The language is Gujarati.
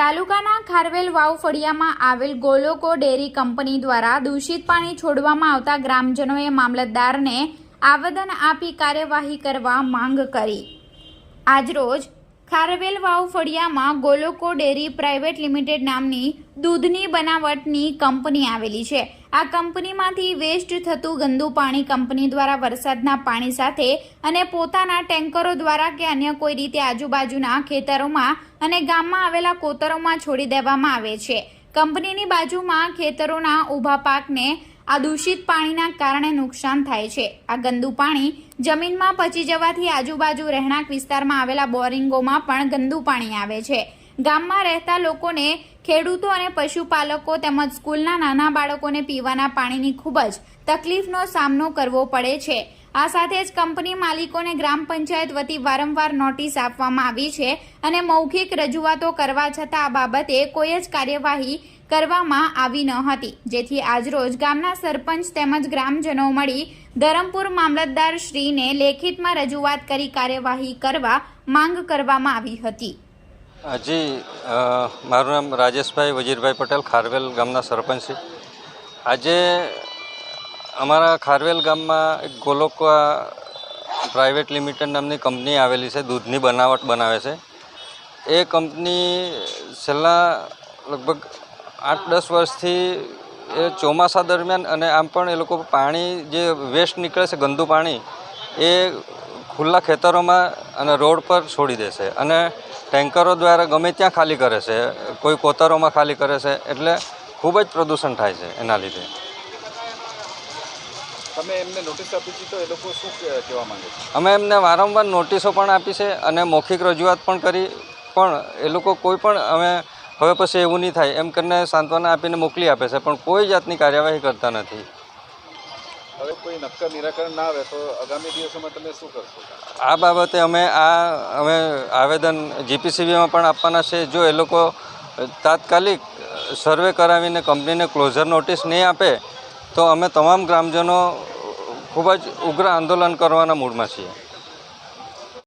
તાલુકાના ખારવેલ વાવ ફળિયામાં આવેલ ગોલોકો ડેરી કંપની દ્વારા દૂષિત પાણી છોડવામાં આવતા ગ્રામજનોએ મામલતદારને આવેદન આપી કાર્યવાહી કરવા માંગ કરી. આજરોજ ખારવેલ વાવ ફળિયામાં ગોલોકો ડેરી પ્રાઇવેટ લિમિટેડ નામની દૂધની બનાવટની કંપની આવેલી છે. આ કંપનીમાંથી વેસ્ટ થતું ગંદુ પાણી કંપની દ્વારા વરસાદના પાણી સાથે અને પોતાના ટેન્કરો દ્વારા કે અન્ય કોઈ રીતે આજુબાજુના ખેતરોમાં અને ગામમાં આવેલા કોતરોમાં છોડી દેવામાં આવે છે. કંપનીની બાજુમાં ખેતરોના ઊભા પાકને આ દૂષિત પાણીના કારણે નુકસાન થાય છે. આ ગંદુ પાણી જમીનમાં પચી જવાથી આજુબાજુ રહેણાંક વિસ્તારમાં આવેલા બોરિંગોમાં પણ ગંદુ પાણી આવે છે. ગામમાં રહેતા લોકોને ખેડૂતો અને પશુપાલકો તેમજ સ્કૂલના નાના બાળકોને પીવાના પાણીની ખૂબ જ તકલીફનો સામનો કરવો પડે છે. આ સાથે જ કંપની માલિકોને ગ્રામ પંચાયત વતી વારંવાર નોટિસ આપવામાં આવી છે અને મૌખિક રજૂઆતો કરવા છતાં આ બાબતે કોઈ જ કાર્યવાહી કરવામાં આવી ન હતી. જેથી આજરોજ ગામના સરપંચ તેમજ ગ્રામજનો મળી ધરમપુર મામલતદાર શ્રીને લેખિતમાં રજૂઆત કરી કાર્યવાહી કરવા માંગ કરવામાં આવી હતી. જી મારું નામ રાજેશભાઈ વજીરભાઈ પટેલ, ખારવેલ ગામના સરપંચ છે. આજે અમારા ખારવેલ ગામમાં એક ગોલોકવા પ્રાઇવેટ લિમિટેડ નામની કંપની આવેલી છે, દૂધની બનાવટ બનાવે છે. એ કંપની છેલ્લા લગભગ આઠ દસ વર્ષથી એ ચોમાસા દરમિયાન અને આમ પણ એ લોકો પાણી જે વેસ્ટ નીકળે છે, ગંદુ પાણી, એ ખુલ્લા ખેતરોમાં અને રોડ પર છોડી દેશે અને ટેન્કરો દ્વારા ગમે ત્યાં ખાલી કરે છે કોઈ કોતરોમાં ખાલી કરે છે એટલે ખૂબ જ પ્રદૂષણ થાય છે એના લીધે. તમે એમને નોટિસ આપી તો એ લોકો શું કહેવા માંગે છે? અમે એમને વારંવાર નોટિસો પણ આપી છે અને મૌખિક રજૂઆત પણ કરી પણ એ લોકો કોઈ પણ અમે હવે પછી એવું નહીં થાય એમ કરીને સાંત્વના આપીને મોકલી આપે છે પણ કોઈ જાતની કાર્યવાહી કરતા નથી. હવે કોઈ નક્કર નિરાકરણ ના આવે તો આગામી દિવસોમાં તમે શું કરશો? આ બાબતે અમે આ, અમે આવેદન જીપીસીબીમાં પણ આપવાના છે. જો એ લોકો તાત્કાલિક સર્વે કરાવીને કંપનીને ક્લોઝર નોટિસ નહીં આપે, તો અમે તમામ ગ્રામજનો ખૂબ જ ઉગ્ર આંદોલન કરવાના મૂડમાં છીએ.